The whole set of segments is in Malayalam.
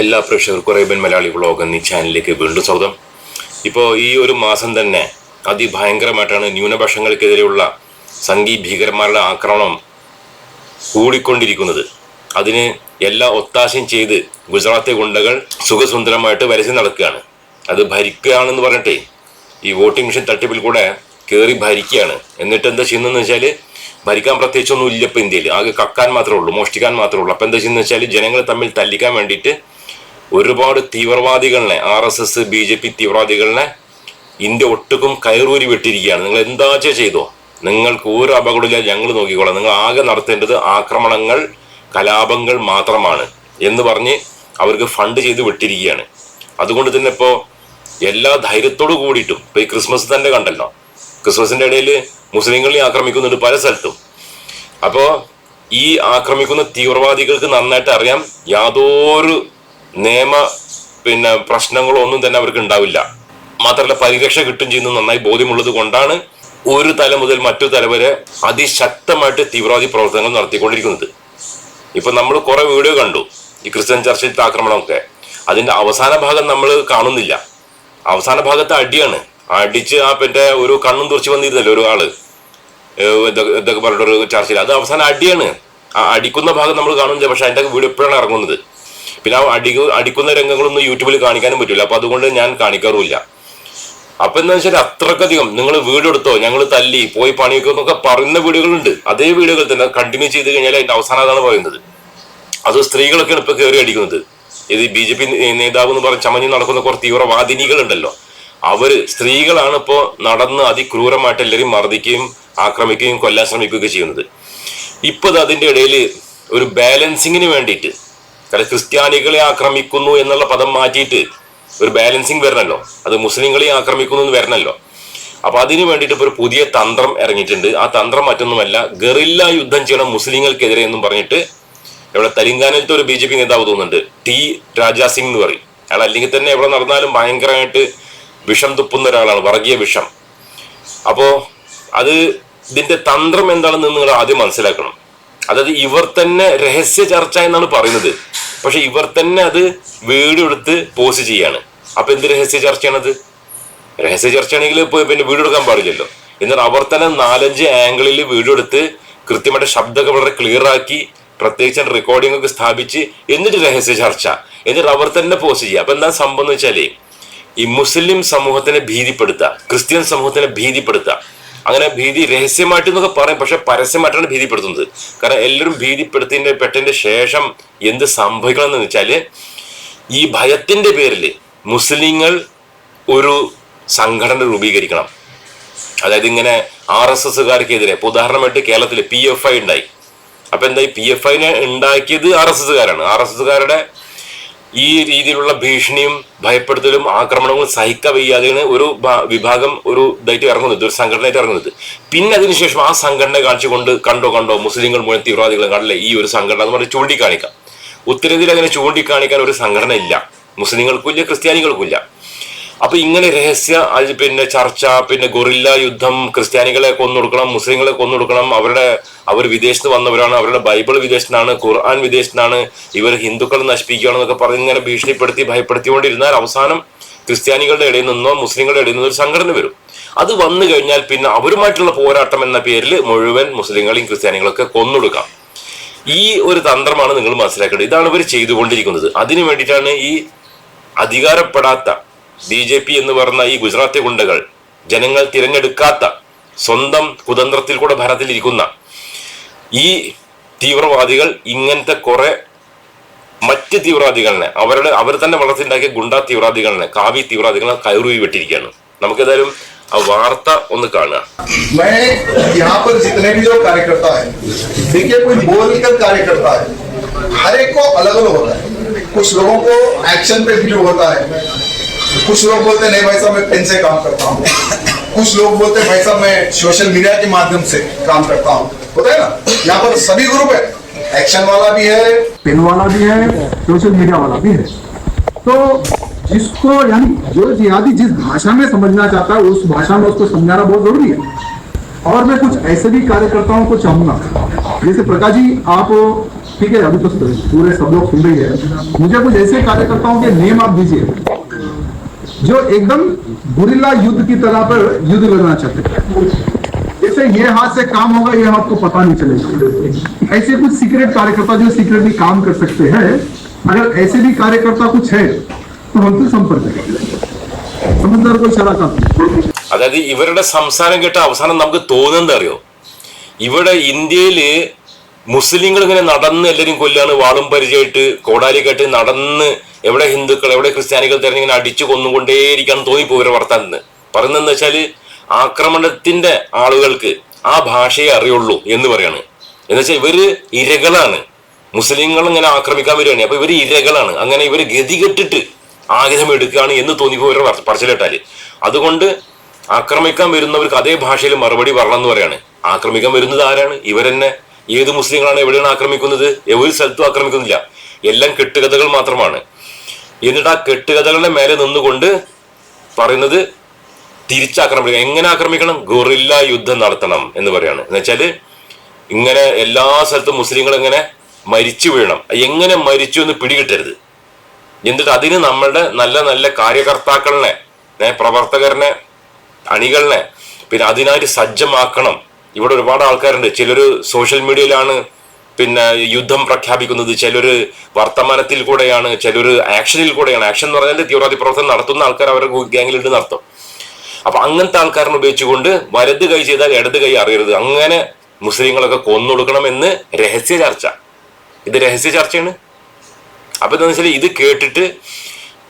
എല്ലാ പ്രേക്ഷകർക്കും അറേബ്യൻ മലയാളി വ്ളോഗ് എന്നീ ചാനലിലേക്ക് വീണ്ടും സ്വാഗതം. ഇപ്പോൾ ഈ ഒരു മാസം തന്നെ അതിഭയങ്കരമായിട്ടാണ് ന്യൂനപക്ഷങ്ങൾക്കെതിരെയുള്ള സംഘീ ഭീകരന്മാരുടെ ആക്രമണം കൂടിക്കൊണ്ടിരിക്കുന്നത്. അതിന് എല്ലാ ഒത്താശയും ചെയ്ത് ഗുജറാത്തെ ഗുണ്ടകൾ സുഖസുന്ദരമായിട്ട് വരച്ച് നടക്കുകയാണ്. അത് ഭരിക്കുകയാണെന്ന് പറഞ്ഞിട്ടേ ഈ വോട്ടിംഗ് മെഷീൻ തട്ടിപ്പിൽ കൂടെ കയറി ഭരിക്കുകയാണ്. എന്നിട്ട് എന്താ ചെയ്യുന്നതെന്ന് വെച്ചാൽ ഭരിക്കാൻ പ്രത്യേകിച്ചൊന്നും ഇല്ല ഇപ്പോൾ ഇന്ത്യയിൽ. ആകെ കക്കാൻ മാത്രമേ ഉള്ളൂ മോഷ്ടിക്കാൻ മാത്രമേ ഉള്ളൂ. അപ്പോൾ എന്താ ചെയ്യുന്നത് വെച്ചാൽ ജനങ്ങളെ തമ്മിൽ തല്ലിക്കാൻ വേണ്ടിയിട്ട് ഒരുപാട് തീവ്രവാദികളെ R S S B J P തീവ്രവാദികളെ ഇന്ത്യ ഒട്ടുക്കും കയറൂരി വിട്ടിരിക്കുകയാണ്. നിങ്ങൾ എന്താച്ചാ ചെയ്തോ? നിങ്ങൾക്ക് ഒരു അപകടമില്ല ഞങ്ങൾ നോക്കിക്കോളാം. നിങ്ങൾ ആകെ നടത്തേണ്ടത് ആക്രമണങ്ങൾ കലാപങ്ങൾ മാത്രമാണ് എന്ന് പറഞ്ഞ് അവർക്ക് ഫണ്ട് ചെയ്ത് വിട്ടിരിക്കുകയാണ്. അതുകൊണ്ട് തന്നെ ഇപ്പോൾ എല്ലാ ധൈര്യത്തോടു കൂടിയിട്ടും ഇപ്പൊ ഈ ക്രിസ്മസ് തന്നെ കണ്ടല്ലോ. ക്രിസ്മസിന്റെ ഇടയിൽ മുസ്ലിങ്ങളെ ആക്രമിക്കുന്നുണ്ട് പല സ്ഥലത്തും. അപ്പോൾ ഈ ആക്രമിക്കുന്ന തീവ്രവാദികൾക്ക് നന്നായിട്ട് അറിയാം. യാതൊരു നിയമ പിന്നെ പ്രശ്നങ്ങളൊന്നും തന്നെ അവർക്ക് ഉണ്ടാവില്ല. മാത്രമല്ല പരിരക്ഷ കിട്ടും ചെയ്യുന്നത് നന്നായി ബോധ്യമുള്ളത് കൊണ്ടാണ് ഒരു തല മുതൽ മറ്റു തല വരെ അതിശക്തമായിട്ട് തീവ്രവാദി പ്രവർത്തനങ്ങൾ നടത്തിക്കൊണ്ടിരിക്കുന്നത്. ഇപ്പൊ നമ്മൾ കുറെ വീഡിയോ കണ്ടു ഈ ക്രിസ്ത്യൻ ചർച്ചിലത്തെ ആക്രമണമൊക്കെ. അതിന്റെ അവസാന ഭാഗം നമ്മൾ കാണുന്നില്ല. അവസാന ഭാഗത്ത് അടിയാണ്. അടിച്ച് ആ പിന്നെ ഒരു കണ്ണും തുറച്ച് വന്നിരുന്നല്ലോ ഒരു ആൾ ഇതൊക്കെ പറഞ്ഞിട്ടൊരു ചർച്ചയിൽ അത് അവസാന അടിയാണ്. ആ അടിക്കുന്ന ഭാഗം നമ്മൾ കാണുന്നില്ല. പക്ഷെ അതിന്റെ വീഡിയോ എപ്പോഴാണ് ഇറങ്ങുന്നത്. പിന്നെ ആ അടി അടിക്കുന്ന രംഗങ്ങളൊന്നും യൂട്യൂബിൽ കാണിക്കാനും പറ്റില്ല അപ്പൊ അതുകൊണ്ട് ഞാൻ കാണിക്കാറുമില്ല. അപ്പൊ എന്താ വെച്ചാൽ അത്രക്കധികം നിങ്ങൾ വീടെടുത്തോ ഞങ്ങൾ തല്ലി പോയി പണിയൊക്കെ എന്നൊക്കെ പറയുന്ന വീടുകളുണ്ട്. അതേ വീടുകൾ തന്നെ കണ്ടിന്യൂ ചെയ്ത് കഴിഞ്ഞാൽ അതിന്റെ അവസാനം അതാണ് പറയുന്നത്. അത് സ്ത്രീകളൊക്കെയാണ് ഇപ്പൊ കയറി അടിക്കുന്നത്. ഇത് ബി ജെ പി നേതാവ് എന്ന് പറഞ്ഞ ചമഞ്ഞ് നടക്കുന്ന കുറച്ച് തീവ്രവാദിനികളുണ്ടല്ലോ. അവർ സ്ത്രീകളാണ് ഇപ്പോ നടന്ന് അതിക്രൂരമായിട്ട് എല്ലാവരും മർദ്ദിക്കുകയും ആക്രമിക്കുകയും കൊല്ലാൻ ശ്രമിക്കുകയൊക്കെ ചെയ്യുന്നത്. ഇപ്പൊ ഇത് അതിന്റെ ഇടയിൽ ഒരു ബാലൻസിങ്ങിന് വേണ്ടിയിട്ട് കാരണം ക്രിസ്ത്യാനികളെ ആക്രമിക്കുന്നു എന്നുള്ള പദം മാറ്റിയിട്ട് ഒരു ബാലൻസിങ് വരണല്ലോ. അത് മുസ്ലിങ്ങളെ ആക്രമിക്കുന്നു എന്ന് വരണല്ലോ. അപ്പൊ അതിനു വേണ്ടിയിട്ട് ഇപ്പോൾ ഒരു പുതിയ തന്ത്രം ഇറങ്ങിയിട്ടുണ്ട്. ആ തന്ത്രം മറ്റൊന്നുമല്ല ഗറില്ല യുദ്ധം ചെയ്യണം മുസ്ലിങ്ങൾക്കെതിരെ എന്നും പറഞ്ഞിട്ട് ഇവിടെ തെലങ്കാനയിലത്തെ ഒരു ബി ജെ പി നേതാവ് തോന്നുന്നുണ്ട്. ടി രാജാസിംഗ് എന്ന് പറയും. അയാൾ അല്ലെങ്കിൽ തന്നെ എവിടെ നടന്നാലും ഭയങ്കരമായിട്ട് വിഷം തുപ്പുന്ന ഒരാളാണ് വർഗീയ വിഷം. അപ്പോ അത് ഇതിന്റെ തന്ത്രം എന്താണെന്ന് നിങ്ങൾ ആദ്യം മനസ്സിലാക്കണം. അതായത് ഇവർ തന്നെ രഹസ്യ ചർച്ച എന്നാണ് പറയുന്നത്. പക്ഷെ ഇവർ തന്നെ അത് വീഡിയോ എടുത്ത് പോസ്റ്റ് ചെയ്യാണ്. അപ്പൊ എന്ത് രഹസ്യ ചർച്ചയാണത്? രഹസ്യ ചർച്ചയാണെങ്കിൽ പിന്നെ വീഡിയോ എടുക്കാൻ പാടില്ലല്ലോ. എന്നാൽ അവർ തന്നെ നാലഞ്ച് ആംഗിളിൽ വീഡിയോ എടുത്ത് കൃത്യമായിട്ട് ശബ്ദമൊക്കെ വളരെ ക്ലിയർ ആക്കി പ്രത്യേകിച്ച് റെക്കോർഡിംഗ് ഒക്കെ സ്ഥാപിച്ച് എന്നിട്ട് രഹസ്യ ചർച്ച. എന്നിട്ട് അവർ തന്നെ പോസ്റ്റ് ചെയ്യുക. അപ്പൊ എന്താ സംഭവം എന്ന് വെച്ചാൽ ഈ മുസ്ലിം സമൂഹത്തിനെ ഭീതിപ്പെടുത്തുക ക്രിസ്ത്യൻ സമൂഹത്തിനെ ഭീതിപ്പെടുത്തുക. അങ്ങനെ ഭീതി രഹസ്യമായിട്ട് എന്നൊക്കെ പറയും പക്ഷെ പരസ്യമായിട്ടാണ് ഭീതിപ്പെടുത്തുന്നത്. കാരണം എല്ലാവരും ഭീതിപ്പെടുത്തിന്റെ പെട്ടതിന്റെ ശേഷം എന്ത് സംഭവിക്കണം എന്ന് വെച്ചാൽ ഈ ഭയത്തിന്റെ പേരിൽ മുസ്ലിങ്ങൾ ഒരു സംഘടന രൂപീകരിക്കണം. അതായത് ഇങ്ങനെ ആർ എസ് എസ്സുകാർക്കെതിരെ ഇപ്പൊ ഉദാഹരണമായിട്ട് കേരളത്തിൽ പി എഫ് ഐ ഉണ്ടായി. അപ്പൊ എന്തായി? പി എഫ് ഐനെ ഉണ്ടാക്കിയത് ആർ എസ് എസ്സുകാരാണ്. ആർ എസ് എസ്സുകാരുടെ ഈ രീതിയിലുള്ള ഭീഷണിയും ഭയപ്പെടുത്തലും ആക്രമണങ്ങളും സഹിക്കാൻ വയ്യാതെയാണ് ഒരു വിഭാഗം ഒരു ഇതായിട്ട് ഇറങ്ങുന്നത് ഒരു സംഘടനയായിട്ട് ഇറങ്ങുന്നത്. പിന്നെ അതിനുശേഷം ആ സംഘടന കാണിച്ചുകൊണ്ട് കണ്ടോ കണ്ടോ മുസ്ലിങ്ങൾ മുഴുവൻ തീവ്രവാദികളും കണ്ടില്ലേ? ഈ ഒരു സംഘടന എന്ന് പറഞ്ഞ് ചൂണ്ടിക്കാണിക്കാം. ഉത്തരേന്ത്യയിൽ അങ്ങനെ ചൂണ്ടിക്കാണിക്കാൻ ഒരു സംഘടന ഇല്ല മുസ്ലിങ്ങൾക്കും ഇല്ല ക്രിസ്ത്യാനികൾക്കും ഇല്ല. അപ്പൊ ഇങ്ങനെ രഹസ്യ പിന്നെ ചർച്ച പിന്നെ ഗൊറില്ല യുദ്ധം ക്രിസ്ത്യാനികളെ കൊന്നൊടുക്കണം മുസ്ലിങ്ങളെ കൊന്നൊടുക്കണം അവരുടെ അവർ വിദേശത്ത് വന്നവരാണ് അവരുടെ ബൈബിൾ വിദേശത്താണ് ഖുർആൻ വിദേശത്താണ് ഇവർ ഹിന്ദുക്കളെ നശിപ്പിക്കുകയാണെന്നൊക്കെ പറഞ്ഞ് ഇങ്ങനെ ഭീഷണിപ്പെടുത്തി ഭയപ്പെടുത്തിക്കൊണ്ടിരുന്നാൽ അവസാനം ക്രിസ്ത്യാനികളുടെ ഇടയിൽ നിന്നോ മുസ്ലിങ്ങളുടെ ഇടയിൽ നിന്നോ ഒരു സംഘടന വരും. അത് വന്നു കഴിഞ്ഞാൽ പിന്നെ അവരുമായിട്ടുള്ള പോരാട്ടം എന്ന പേരിൽ മുഴുവൻ മുസ്ലിങ്ങളെയും ക്രിസ്ത്യാനികളൊക്കെ കൊന്നൊടുക്കാം. ഈ ഒരു തന്ത്രമാണ് നിങ്ങൾ മനസ്സിലാക്കേണ്ടത്. ഇതാണ് ഇവർ ചെയ്തുകൊണ്ടിരിക്കുന്നത്. അതിനു വേണ്ടിയിട്ടാണ് ഈ അധികാരപ്പെടാത്ത ബി ജെ പി എന്ന് പറഞ്ഞ ഈ ഗുജറാത്തി ഗുണ്ടകൾ ജനങ്ങൾ തിരഞ്ഞെടുക്കാത്ത സ്വന്തം കുതന്ത്രത്തിൽ കൂടെ ഭരണത്തിലിരിക്കുന്ന ഈ തീവ്രവാദികൾ ഇങ്ങനത്തെ കുറെ മറ്റ് തീവ്രവാദികളെ അവരുടെ അവർ തന്നെ വളർത്തിണ്ടാക്കിയ ഗുണ്ടാ തീവ്രവാദികളെ കാവി തീവ്രവാദികളെ കയറുകി വിട്ടിരിക്കുകയാണ് നമുക്കേതായാലും ആ വാർത്ത ഒന്ന് കാണുക मैं यहाँ पर जितने भी जो कार्यकर्ता है देखिए कोई बोल कर कार्यकर्ता है हर एक को अलग अलग होता है कुछ लोगों को एक्शन पे व्यू होता है कुछ लोग बोलते, नहीं भाई साहब, मैं पेन से काम करता हूँ। कुछ लोग बोलते, भाई साहब, मैं सोशल मीडिया के माध्यम से काम करता हूँ। होता है ना? यहाँ पर सभी ग्रुप है। एक्शन वाला भी है। पेन वाला भी है सोशल मीडिया वाला भी है। तो जिसको यानी जो जिहादी जिस भाषा में समझना चाहता है, उस भाषा में उसको समझाना बहुत ज़रूरी है। और मैं कुछ ऐसे भी कार्यकर्ताओं को चाहूँगा। जैसे प्रकाश जी, आप ठीक है, अभी तो पूरे सब लोग सुन रही है। मुझे कुछ ऐसे कार्यकर्ताओं के नेम आप दीजिए। जो एकदम गुरिल्ला युद्ध की तरह पर युद्ध लड़ना चाहते हैं जैसे ये हाथ से काम होगा ये हाथ को पता नहीं चलेगा ऐसे कुछ सीक्रेट कार्यकर्ता जो सीक्रेटली काम कर सकते हैं अगर ऐसे भी कार्यकर्ता कुछ है तो हमसे संपर्क करें समझदार को इशारा करते हैं അതായത് ഇവരുടെ സംസാരം കേട്ട അവസാനം നമുക്ക് തോന്നുന്നത് അറിയോ ഇവിടെ ഇന്ത്യയില് മുസ്ലിങ്ങൾ ഇങ്ങനെ നടന്ന് എല്ലാവരും കൊല്ലാണ് വാളും പരിചയമായിട്ട് കോടാലിക്കായിട്ട് നടന്ന് എവിടെ ഹിന്ദുക്കൾ എവിടെ ക്രിസ്ത്യാനികൾ തിരഞ്ഞിങ്ങനെ അടിച്ചു കൊന്നുകൊണ്ടേയിരിക്കാൻ തോന്നിപ്പോ ഇവരുടെ വർത്താനെന്ന് പറയുന്നതെന്ന് വെച്ചാൽ ആക്രമണത്തിന്റെ ആളുകൾക്ക് ആ ഭാഷയെ അറിയുള്ളൂ എന്ന് പറയാണ്. എന്ന് വെച്ചാൽ ഇവർ ഇരകളാണ്. മുസ്ലിങ്ങൾ ഇങ്ങനെ ആക്രമിക്കാൻ വരികയാണ്. അപ്പൊ ഇവർ ഇരകളാണ്. അങ്ങനെ ഇവർ ഗതികെട്ടിട്ട് ആയുധം എടുക്കുകയാണ് എന്ന് തോന്നിപ്പോ ഇവരെ പറ- പറച്ചിലിട്ടാൽ. അതുകൊണ്ട് ആക്രമിക്കാൻ വരുന്നവർക്ക് അതേ ഭാഷയിൽ മറുപടി പറയണം എന്ന് പറയാണ്. ആക്രമിക്കാൻ വരുന്നത് ആരാണ്? ഇവരെന്നെ ഏത് മുസ്ലിങ്ങളാണ്? എവിടെയാണ് ആക്രമിക്കുന്നത്? ഒരു സ്ഥലത്തും ആക്രമിക്കുന്നില്ല. എല്ലാം കെട്ടുകഥകൾ മാത്രമാണ്. എന്നിട്ട് ആ കെട്ടുകഥകളുടെ മേലെ നിന്നുകൊണ്ട് പറയുന്നത് തിരിച്ചാക്രമിക്കണം. എങ്ങനെ ആക്രമിക്കണം? ഗൊറില്ല യുദ്ധം നടത്തണം എന്ന് പറയാണ്. എന്ന് ഇങ്ങനെ എല്ലാ സ്ഥലത്തും മുസ്ലിങ്ങൾ ഇങ്ങനെ മരിച്ചു വീഴണം. എങ്ങനെ മരിച്ചു എന്ന് പിടികിട്ടരുത്. എന്നിട്ട് അതിന് നമ്മളുടെ നല്ല നല്ല കാര്യകർത്താക്കളിനെ പ്രവർത്തകരനെ അണികളിനെ പിന്നെ അതിനായിട്ട് സജ്ജമാക്കണം. ഇവിടെ ഒരുപാട് ആൾക്കാരുണ്ട്. ചിലർ സോഷ്യൽ മീഡിയയിലാണ് പിന്നെ യുദ്ധം പ്രഖ്യാപിക്കുന്നത് ചിലര് വർത്തമാനത്തിൽ കൂടെയാണ് ചിലര് ആക്ഷനിൽ കൂടെയാണ്. ആക്ഷൻ എന്ന് പറഞ്ഞാൽ തീവ്രവാദി പ്രവർത്തനം നടത്തുന്ന ആൾക്കാർ അവരുടെ ഗ്യാങ്ങിലിട്ട് നടത്തും അപ്പൊ അങ്ങനത്തെ ആൾക്കാരനെ ഉപയോഗിച്ചുകൊണ്ട് വലത് കൈ ചെയ്താൽ ഇടത് കൈ അറിയരുത്. അങ്ങനെ മുസ്ലിങ്ങളൊക്കെ കൊന്നൊടുക്കണം എന്ന് രഹസ്യ ചർച്ച. ഇത് രഹസ്യ ചർച്ചയാണ്. അപ്പൊ എന്താ വെച്ചാൽ ഇത് കേട്ടിട്ട്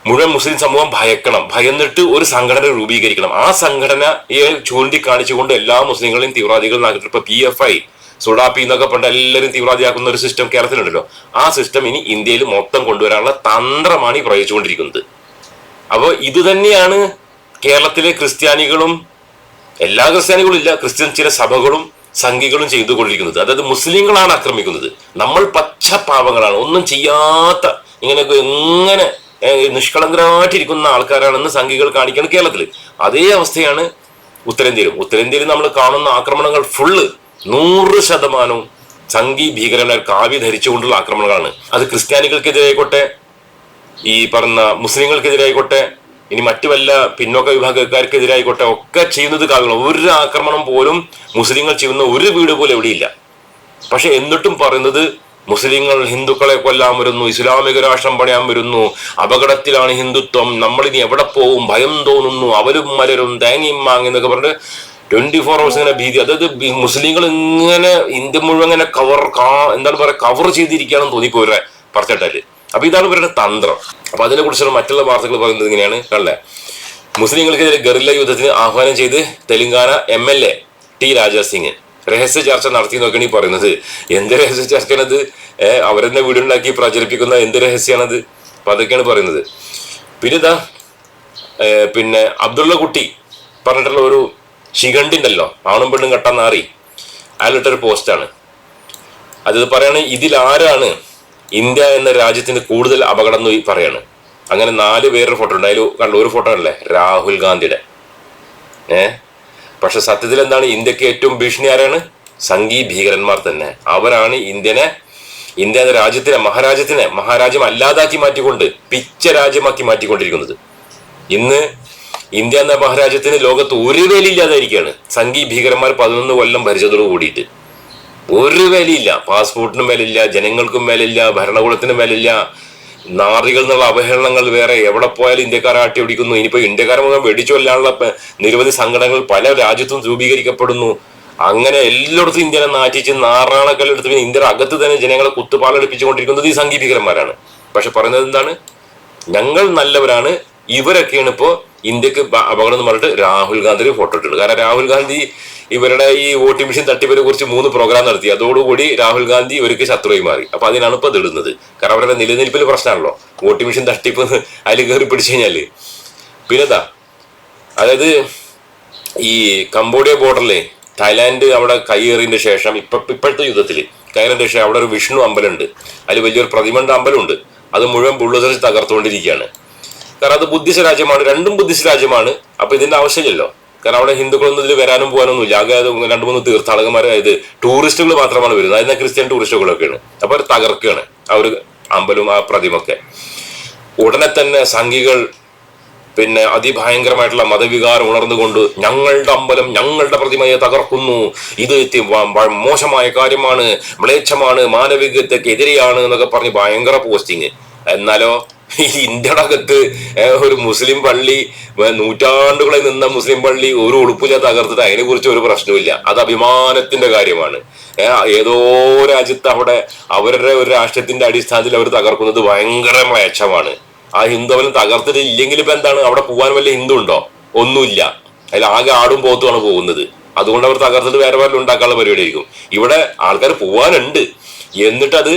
മുഴുവൻ മുസ്ലിം സമൂഹം ഭയക്കണം. ഭയന്നിട്ട് ഒരു സംഘടന രൂപീകരിക്കണം. ആ സംഘടനയെ ചൂണ്ടിക്കാണിച്ചുകൊണ്ട് എല്ലാ മുസ്ലിങ്ങളെയും തീവ്രവാദികളാക്കിയിട്ട് ഇപ്പൊ പി എഫ് ഐ സുഡാപ്പി എന്നൊക്കെ പണ്ട് എല്ലാവരും തീവ്രവാദിയാക്കുന്ന ഒരു സിസ്റ്റം കേരളത്തിലുണ്ടല്ലോ. ആ സിസ്റ്റം ഇനി ഇന്ത്യയിൽ മൊത്തം കൊണ്ടുവരാനുള്ള തന്ത്രമാണ് ഈ പ്രയോഗിച്ചുകൊണ്ടിരിക്കുന്നത് അപ്പോൾ ഇത് തന്നെയാണ് കേരളത്തിലെ ക്രിസ്ത്യാനികളും എല്ലാ ക്രിസ്ത്യാനികളും ഇല്ല ക്രിസ്ത്യൻ ചില സഭകളും സംഘികളും ചെയ്തുകൊണ്ടിരിക്കുന്നത്. അതായത് മുസ്ലിങ്ങളാണ് ആക്രമിക്കുന്നത്. നമ്മൾ പച്ച പാവങ്ങളാണ് ഒന്നും ചെയ്യാത്ത ഇങ്ങനെ എങ്ങനെ നിഷ്കളങ്കരായിട്ടിരിക്കുന്ന ആൾക്കാരാണെന്ന് സംഘികൾ കാണിക്കുന്നത് കേരളത്തിൽ അതേ അവസ്ഥയാണ് ഉത്തരേന്ത്യയിലും. ഉത്തരേന്ത്യയിൽ നമ്മൾ കാണുന്ന ആക്രമണങ്ങൾ ഫുള്ള് നൂറ് ശതമാനവും സംഘി ഭീകരന്മാർ കാവ്യ ധരിച്ചുകൊണ്ടുള്ള ആക്രമണങ്ങളാണ്. അത് ക്രിസ്ത്യാനികൾക്കെതിരായിക്കോട്ടെ ഈ പറഞ്ഞ മുസ്ലിങ്ങൾക്കെതിരായിക്കോട്ടെ ഇനി മറ്റു വല്ല പിന്നോക്ക വിഭാഗക്കാർക്കെതിരായിക്കോട്ടെ ഒക്കെ ചെയ്യുന്നത് കാവ്യങ്ങൾ ഒരു ആക്രമണം പോലും മുസ്ലിങ്ങൾ ചെയ്യുന്ന ഒരു വീട് പോലും എവിടെയില്ല. പക്ഷെ എന്നിട്ടും പറയുന്നത് മുസ്ലിങ്ങൾ ഹിന്ദുക്കളെ കൊല്ലാൻ വരുന്നു ഇസ്ലാമിക രാഷ്ട്രം പണിയാൻ വരുന്നു അപകടത്തിലാണ് ഹിന്ദുത്വം നമ്മളിനി എവിടെ പോവും ഭയം തോന്നുന്നു അവരും മലരും തേങ്ങയും മാങ്ങി എന്നൊക്കെ പറഞ്ഞിട്ട് ട്വന്റി ഫോർ അവേഴ്സ് ഇങ്ങനെ ഭീതി. അതായത് മുസ്ലിങ്ങൾ ഇങ്ങനെ ഇന്ത്യ മുഴുവൻ ഇങ്ങനെ കവർ എന്താണ് പറയുക കവർ ചെയ്തിരിക്കുകയാണെന്ന് തോന്നിപ്പോ ഇവരുടെ അപ്പൊ ഇതാണ് ഇവരുടെ തന്ത്രം. അപ്പൊ അതിനെ കുറിച്ചുള്ള മറ്റുള്ള വാർത്തകൾ പറയുന്നത് ഇങ്ങനെയാണ്. കണ്ടേ മുസ്ലിങ്ങൾക്കെതിരെ ഗറില്ല യുദ്ധത്തിന് ആഹ്വാനം ചെയ്ത് Telangana M L A T Raja രഹസ്യ ചർച്ച നടത്തി നോക്കണി പറയുന്നത്. എന്ത് രഹസ്യ ചർച്ചയാണത്? അവരെന്നെ വീടുണ്ടാക്കി പ്രചരിപ്പിക്കുന്ന എന്ത് രഹസ്യമാണത് അപ്പൊ അതൊക്കെയാണ് പറയുന്നത്. പിന്നെ ഇതാ പിന്നെ അബ്ദുള്ള കുട്ടി പറഞ്ഞിട്ടുള്ള ഒരു ശിഖണ്ഡി ഉണ്ടല്ലോ ആണും പെണ്ണും കെട്ടാൻ നാറി. അയാളിട്ടൊരു പോസ്റ്റാണ്. അത് പറയാണ് ആരാണ് ഇന്ത്യ എന്ന രാജ്യത്തിന് കൂടുതൽ അപകടം എന്ന് പറയാണ്. അങ്ങനെ നാല് പേരുടെ ഫോട്ടോ ഉണ്ട്. അതിൽ കണ്ടു ഒരു ഫോട്ടോ അല്ലേ രാഹുൽ ഗാന്ധിയുടെ. ഏ? പക്ഷെ സത്യത്തിൽ എന്താണ് ഇന്ത്യയ്ക്ക് ഏറ്റവും ഭീഷണി ആരാണ്? സംഘീ ഭീകരന്മാർ തന്നെ. അവരാണ് ഇന്ത്യനെ ഇന്ത്യ എന്ന രാജ്യത്തിനെ മഹാരാജ്യത്തിനെ മഹാരാജ്യം അല്ലാതാക്കി മാറ്റിക്കൊണ്ട് പിച്ച രാജ്യമാക്കി മാറ്റിക്കൊണ്ടിരിക്കുന്നത്. ഇന്ന് ഇന്ത്യ എന്ന മഹാരാജ്യത്തിന് ലോകത്ത് ഒരു വിലയില്ലാതായിരിക്കുകയാണ്. സംഘീ ഭീകരന്മാർ പതിനൊന്ന് കൊല്ലം ഭരിച്ചതോട് കൂടിയിട്ട്. ഒരു വിലയില്ല. പാസ്പോർട്ടിനും മേലില്ല ജനങ്ങൾക്കും മേലില്ല ഭരണകൂടത്തിനും മേലില്ല നാറികൾ എന്നുള്ള അവഹേളനങ്ങൾ വേറെ എവിടെ പോയാലും ഇന്ത്യക്കാർ ആട്ടി ഓടിക്കുന്നു. ഇനിയിപ്പോ ഇന്ത്യക്കാരെ മുഖം വെടിച്ചു കൊല്ലാനുള്ള നിരവധി സംഘടനകൾ പല രാജ്യത്തും രൂപീകരിക്കപ്പെടുന്നു. അങ്ങനെ എല്ലായിടത്തും ഇന്ത്യനെ നാറ്റിച്ച് നാറാണക്കല്ലെടുത്ത് പിന്നെ ഇന്ത്യയുടെ അകത്ത് തന്നെ ജനങ്ങളെ കുത്തുപാലടിപ്പിച്ചുകൊണ്ടിരിക്കുന്നത് ഈ സംഘീഭീകരന്മാരാണ് പക്ഷെ പറയുന്നത് എന്താണ്? ഞങ്ങൾ നല്ലവരാണ്. ഇവരൊക്കെയാണ് ഇപ്പോ ഇന്ത്യയ്ക്ക് അപകടം എന്ന് പറഞ്ഞിട്ട് രാഹുൽ ഗാന്ധി ഫോട്ടോ ഇട്ടിട്ടുണ്ട് കാരണം രാഹുൽ ഗാന്ധി ഇവരുടെ ഈ വോട്ടിംഗ് മെഷീൻ തട്ടിപ്പിനെ കുറിച്ച് മൂന്ന് പ്രോഗ്രാം നടത്തി. അതോടുകൂടി രാഹുൽ ഗാന്ധി ഇവർക്ക് ശത്രുവായി മാറി. അപ്പൊ അതിനാണ് ഇപ്പൊ ഇടുന്നത്. കാരണം അവരുടെ നിലനിൽപ്പിൽ പ്രശ്നമാണല്ലോ. വോട്ടിംഗ് മെഷീൻ തട്ടിപ്പ് അതിൽ കയറി പിടിച്ചു കഴിഞ്ഞാൽ. പിന്നെന്താ? അതായത് ഈ കംബോഡിയ ബോർഡറിലെ തായ്ലാന്റ് അവിടെ കയ്യേറിയതിന്റെ ശേഷം ഇപ്പൊ ഇപ്പോഴത്തെ യുദ്ധത്തിൽ കയറിന്റെ ശേഷം അവിടെ ഒരു വിഷ്ണു അമ്പലമുണ്ട്. അതിൽ വലിയൊരു പ്രതിമണ്ട അമ്പലമുണ്ട്. അത് മുഴുവൻ ബുള്ളസറിച്ച് തകർത്തുകൊണ്ടിരിക്കുകയാണ്. കാരണം അത് ബുദ്ധിസ്റ്റ് രാജ്യമാണ് രണ്ടും ബുദ്ധിസ്റ്റ് രാജ്യമാണ്. അപ്പൊ ഇതിന്റെ ആവശ്യമില്ലല്ലോ. കാരണം അവിടെ ഹിന്ദുക്കളൊന്നും ഇതിൽ വരാനും പോകാനൊന്നും ഇല്ല ആകെ രണ്ട് മൂന്ന് തീർത്ഥാടകന്മാർ അതായത് ടൂറിസ്റ്റുകൾ മാത്രമാണ് വരുന്നത്. അതിന് ക്രിസ്ത്യൻ ടൂറിസ്റ്റുകളൊക്കെയാണ്. അപ്പൊ അവർ തകർക്കുകയാണ്. ആ ഒരു അമ്പലും ആ പ്രതിമൊക്കെ ഉടനെ തന്നെ സംഘികൾ പിന്നെ അതിഭയങ്കരമായിട്ടുള്ള മതവികാരം ഉണർന്നുകൊണ്ട് ഞങ്ങളുടെ അമ്പലം ഞങ്ങളുടെ പ്രതിമയെ തകർക്കുന്നു. ഇത് മോശമായ കാര്യമാണ് മ്ലേച്ഛമാണ് മാനവികതയ്ക്ക് എതിരെയാണ് എന്നൊക്കെ പറഞ്ഞ് ഭയങ്കര പോസ്റ്റിങ്. എന്നാലോ ഈ ഇന്ത്യയുടെ അകത്ത് ഒരു മുസ്ലിം പള്ളി നൂറ്റാണ്ടുകളായി നൂറ്റാണ്ടുകളെ നിന്ന മുസ്ലിം പള്ളി ഒരു ഉളുപ്പില്ല തകർത്തിട്ട് അതിനെ കുറിച്ച് ഒരു പ്രശ്നമില്ല അത് അഭിമാനത്തിന്റെ കാര്യമാണ്. ഏതോ രാജ്യത്ത് അവിടെ അവരുടെ ഒരു രാഷ്ട്രത്തിന്റെ അടിസ്ഥാനത്തിൽ അവർ തകർക്കുന്നത് ഭയങ്കര മ്ലേച്ഛമാണ്. ആ ഹിന്ദു അവനെ തകർത്തിട്ട് ഇല്ലെങ്കിൽ ഇപ്പൊ എന്താണ്? അവിടെ പോകാൻ വല്ല ഹിന്ദു ഉണ്ടോ? ഒന്നുമില്ല. അതിൽ ആകെ ആടും പോത്തുമാണ് പോകുന്നത്. അതുകൊണ്ട് അവർ തകർത്തിട്ട് വേറെ വല്ല ഉണ്ടാക്കാനുള്ള പരിപാടി ആയിരിക്കും. ഇവിടെ ആൾക്കാർ പോവാനുണ്ട്. എന്നിട്ടത്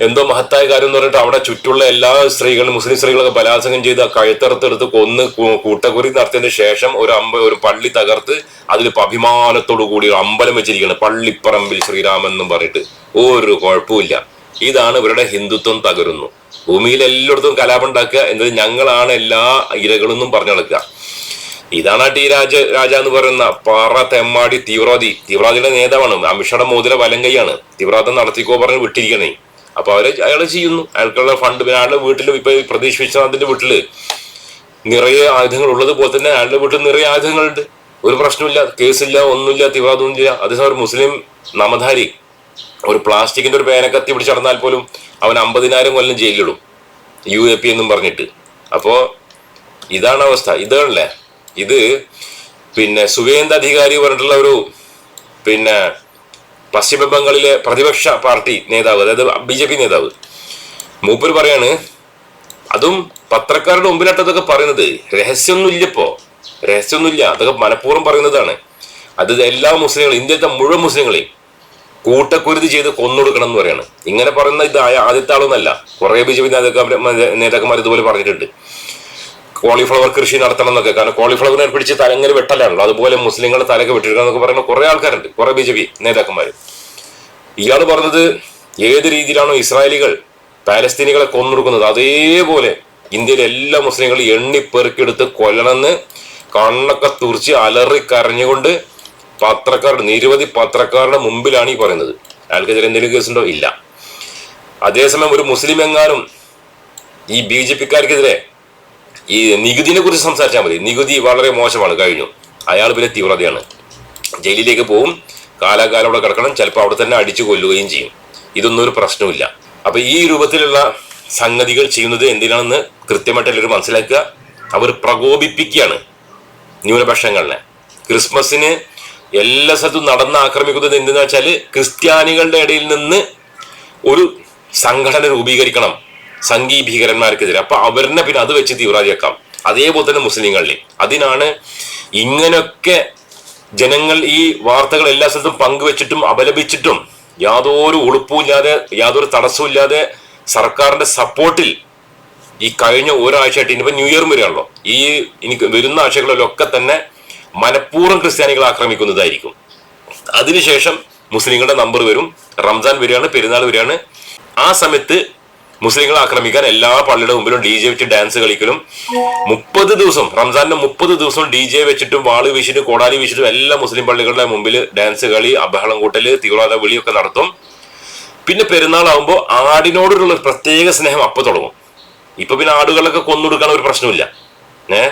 എന്തോ മഹത്തായ കാര്യം എന്ന് പറഞ്ഞിട്ട് അവിടെ ചുറ്റുള്ള എല്ലാ സ്ത്രീകളും മുസ്ലിം സ്ത്രീകളൊക്കെ ബലാത്സംഗം ചെയ്ത് കഴുത്തറുത്തെടുത്ത് കൊന്ന് കൂട്ടക്കുറി നടത്തിയതിന് ശേഷം ഒരു അമ്പ ഒരു പള്ളി തകർത്ത് അതിൽ അഭിമാനത്തോടു കൂടി അമ്പലം വെച്ചിരിക്കുകയാണ്. പള്ളിപ്പറമ്പിൽ ശ്രീരാമൻ എന്നും പറഞ്ഞിട്ട്. ഒരു കുഴപ്പമില്ല ഇതാണ് ഇവരുടെ ഹിന്ദുത്വം തകരുന്നു. ഭൂമിയിൽ എല്ലായിടത്തും കലാപം ഉണ്ടാക്കുക എന്നത് ഞങ്ങളാണ് എല്ലാ ഇരകളെന്നും പറഞ്ഞു നടക്കുക. ഇതാണ് ടി രാജ രാജ എന്ന് പറയുന്ന പാറ തെമ്മാടി തീവ്രവാദി. തീവ്രവാദിയുടെ നേതാവാണ്. അമിഷയുടെ മോതിര വലം തീവ്രവാദം നടത്തിക്കോ പറഞ്ഞ് വിട്ടിരിക്കണേ അപ്പൊ അവർ അയാൾ ചെയ്യുന്നു. അയാൾക്കുള്ള ഫണ്ട് പിന്നെ അയാളുടെ വീട്ടിൽ ഇപ്പൊ പ്രതീക്ഷ വിശ്വനാഥിന്റെ വീട്ടിൽ നിറയെ ആയുധങ്ങൾ ഉള്ളത് പോലെ തന്നെ അയാളുടെ വീട്ടിൽ നിറയെ ആയുധങ്ങളുണ്ട്. ഒരു പ്രശ്നമില്ല കേസില്ല ഒന്നുമില്ല തീവ്രവാദമൊന്നുമില്ല അതേസമയം ഒരു മുസ്ലിം നാമധാരി ഒരു പ്ലാസ്റ്റിക്കിന്റെ ഒരു പേനക്കത്തി പിടിച്ച് നടന്നാൽ പോലും അവൻ അമ്പതിനായിരം കൊല്ലം ജയിലിലിടും. യു എ പി എന്നും പറഞ്ഞിട്ട്. അപ്പോ ഇതാണ് അവസ്ഥ. ഇതാണല്ലേ? ഇത് പിന്നെ സുവേന്ദ്ര അധികാരി പറഞ്ഞിട്ടുള്ള ഒരു പിന്നെ പശ്ചിമ ബംഗാളിലെ പ്രതിപക്ഷ പാർട്ടി നേതാവ് അതായത് ബി ജെ പി നേതാവ്. മൂപ്പർ പറയാണ് അതും പത്രക്കാരുടെ മുമ്പിലായിട്ട് അതൊക്കെ പറയുന്നത് രഹസ്യമൊന്നും ഇല്ലപ്പോ രഹസ്യമൊന്നുമില്ല. അതൊക്കെ മനഃപൂർവം പറയുന്നതാണ്. അത് എല്ലാ മുസ്ലിങ്ങളും ഇന്ത്യത്തെ മുഴുവൻ മുസ്ലിങ്ങളെയും കൂട്ടക്കുരുതി ചെയ്ത് കൊന്നൊടുക്കണം എന്ന് പറയാണ്. ഇങ്ങനെ പറയുന്ന ഇത് ആദ്യത്തെ ആളൊന്നല്ല. കുറെ ബി ജെ പി നേതാക്കന്മാർ നേതാക്കന്മാർ ഇതുപോലെ പറഞ്ഞിട്ടുണ്ട്. കോളിഫ്ലവർ കൃഷി നടത്തണം എന്നൊക്കെ കാരണം കോളിഫ്ലവറിനെ പിടിച്ച് തലങ്ങനെ വെട്ടലാണല്ലോ. അതുപോലെ മുസ്ലിങ്ങൾ തലക്ക് വെട്ടിയെടുക്കണം എന്നൊക്കെ പറയുന്ന കുറെ ആൾക്കാരുണ്ട്. കുറെ ബി ജെ പി നേതാക്കന്മാർ ഇയാൾ പറഞ്ഞത് ഏത് രീതിയിലാണോ ഇസ്രായേലികൾ പാലസ്തീനികളെ കൊന്നൊടുക്കുന്നത് അതേപോലെ ഇന്ത്യയിലെ എല്ലാ മുസ്ലിങ്ങളും എണ്ണിപ്പെറുക്കിയെടുത്ത് കൊല്ലണമെന്ന് കണ്ണൊക്കെ തുറിച്ച് അലറി കരഞ്ഞുകൊണ്ട് പത്രക്കാരുടെ നിരവധി പത്രക്കാരുടെ മുമ്പിലാണ് ഈ പറയുന്നത്. അയാൾക്കെതിരെ എന്തെങ്കിലും കേസുണ്ടോ ഇല്ല. അതേസമയം ഒരു മുസ്ലിം എങ്ങാനും ഈ ബി ജെ പിക്കാർക്കെതിരെ ഈ നികുതിനെ കുറിച്ച് സംസാരിച്ചാൽ മതി. നികുതി വളരെ മോശമാണ്. കഴിഞ്ഞു. അയാൾ പിന്നെ തീവ്രതയാണ്. ജയിലിലേക്ക് പോവും. കാലാകാലം അവിടെ കിടക്കണം. ചിലപ്പോൾ അവിടെ തന്നെ അടിച്ചു കൊല്ലുകയും ചെയ്യും. ഇതൊന്നും ഒരു പ്രശ്നമില്ല അപ്പൊ ഈ രൂപത്തിലുള്ള സംഗതികൾ ചെയ്യുന്നത് എന്തിനാണെന്ന് കൃത്യമായിട്ട് എല്ലാവരും മനസ്സിലാക്കുക. അവർ പ്രകോപിപ്പിക്കുകയാണ് ന്യൂനപക്ഷങ്ങളെ. ക്രിസ്മസിന് എല്ലാ സ്ഥലത്തും നടന്ന് ആക്രമിക്കുന്നത് എന്തെന്ന് വെച്ചാൽ ക്രിസ്ത്യാനികളുടെ ഇടയിൽ നിന്ന് ഒരു സംഘടന രൂപീകരിക്കണം. സംഘീ ഭീകരന്മാർക്കെതിരെ. അപ്പൊ അവരിനെ പിന്നെ അത് വെച്ച് തീവ്രവാദിയാക്കാം അതേപോലെ തന്നെ മുസ്ലിങ്ങളിലെ. അതിനാണ് ഇങ്ങനൊക്കെ ജനങ്ങൾ ഈ വാർത്തകൾ എല്ലാ സ്ഥലത്തും പങ്കുവെച്ചിട്ടും അപലപിച്ചിട്ടും യാതൊരു ഉളുപ്പുമില്ലാതെ യാതൊരു തടസ്സമില്ലാതെ സർക്കാരിന്റെ സപ്പോർട്ടിൽ ഈ കഴിഞ്ഞ ഒരാഴ്ചയായിട്ട് ഇനിയിപ്പോ ന്യൂ ഇയർ വരികയാണല്ലോ. ഈ എനിക്ക് വരുന്ന ആഴ്ചകളിലൊക്കെ തന്നെ മനഃപൂർവം ക്രിസ്ത്യാനികൾ ആക്രമിക്കുന്നതായിരിക്കും. അതിനുശേഷം മുസ്ലിങ്ങളുടെ നമ്പർ വരും. റംസാൻ വരികയാണ് പെരുന്നാൾ വരികയാണ്. ആ സമയത്ത് മുസ്ലിങ്ങളെ ആക്രമിക്കാൻ എല്ലാ പള്ളിയുടെ മുമ്പിലും ഡി ജെ വെച്ച് ഡാൻസ് കളിക്കലും. മുപ്പത് ദിവസം റംസാന്റെ മുപ്പത് ദിവസം ഡി ജെ വെച്ചിട്ടും വാൾ വീശിട്ടും കോടാലി വീശിട്ടും എല്ലാ മുസ്ലിം പള്ളികളുടെ മുമ്പിൽ ഡാൻസ് കളി അബഹളം കൂട്ടൽ തീവ്രവാദ വിളിയൊക്കെ നടത്തും. പിന്നെ പെരുന്നാളാകുമ്പോൾ ആടിനോടുള്ള പ്രത്യേക സ്നേഹം അപ്പൊ തുടങ്ങും. ഇപ്പൊ പിന്നെ ആടുകളൊക്കെ കൊന്നൊടുക്കാൻ ഒരു പ്രശ്നമില്ല ഏ?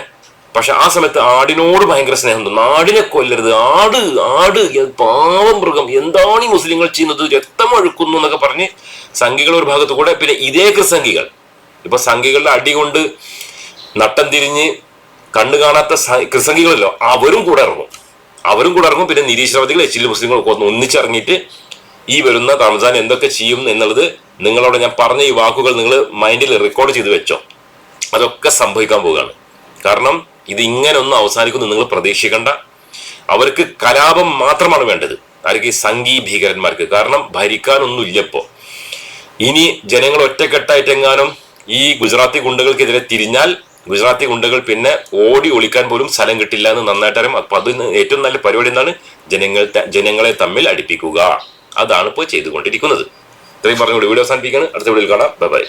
പക്ഷെ ആ സമയത്ത് ആടിനോട് ഭയങ്കര സ്നേഹം തോന്നും ആടിനെ കൊല്ലരുത്. ആട് ആട് പാവം മൃഗം. എന്താണ് ഈ മുസ്ലിങ്ങൾ ചെയ്യുന്നത്? രക്തം ഒഴുക്കുന്നു എന്നൊക്കെ പറഞ്ഞ് സംഘികൾ ഒരു ഭാഗത്ത് കൂടെ. പിന്നെ ഇതേ ക്രിസംഘികൾ ഇപ്പൊ സംഘികളുടെ അടി കൊണ്ട് നട്ടം തിരിഞ്ഞ് കണ്ണു കാണാത്ത സ- അവരും കൂടെ ഇറങ്ങും. അവരും കൂടെ ഇറങ്ങും. പിന്നെ നിരീശ്വരവാദികൾ എച്ചിൽ മുസ്ലിങ്ങൾ ഒന്ന് ഒന്നിച്ചിറങ്ങിയിട്ട് ഈ വരുന്ന റംസാൻ എന്തൊക്കെ ചെയ്യും എന്നുള്ളത് നിങ്ങളോട് ഞാൻ പറഞ്ഞ ഈ വാക്കുകൾ നിങ്ങൾ മൈൻഡിൽ റെക്കോർഡ് ചെയ്ത് വെച്ചോ. അതൊക്കെ സംഭവിക്കാൻ പോവുകയാണ്. കാരണം ഇത് ഇങ്ങനെ ഒന്നും അവസാനിക്കുന്നു നിങ്ങൾ പ്രതീക്ഷിക്കണ്ട. അവർക്ക് കലാപം മാത്രമാണ് വേണ്ടത്. ആർക്ക് ഈ സംഘീ ഭീകരന്മാർക്ക്. കാരണം ഭരിക്കാനൊന്നും ഇല്ലപ്പോ ഇനി ജനങ്ങൾ ഒറ്റക്കെട്ടായിട്ടെങ്ങാനും ഈ ഗുജറാത്തി ഗുണ്ടകൾക്കെതിരെ തിരിഞ്ഞാൽ ഗുജറാത്തി ഗുണ്ടകൾ പിന്നെ ഓടി ഒളിക്കാൻ പോലും സ്ഥലം കിട്ടില്ല എന്ന് നന്നായിട്ട് അപ്പൊ അതിന് ഏറ്റവും നല്ല പരിപാടി എന്താണ് ജനങ്ങൾ ജനങ്ങളെ തമ്മിൽ അടുപ്പിക്കുക. അതാണ് ഇപ്പോൾ ചെയ്തുകൊണ്ടിരിക്കുന്നത്. ഇത്രയും പറഞ്ഞുകൊണ്ട് വീഡിയോ അവസാനിപ്പിക്കുകയാണ്. അടുത്ത വീഡിയോയിൽ കാണാം. ബൈ.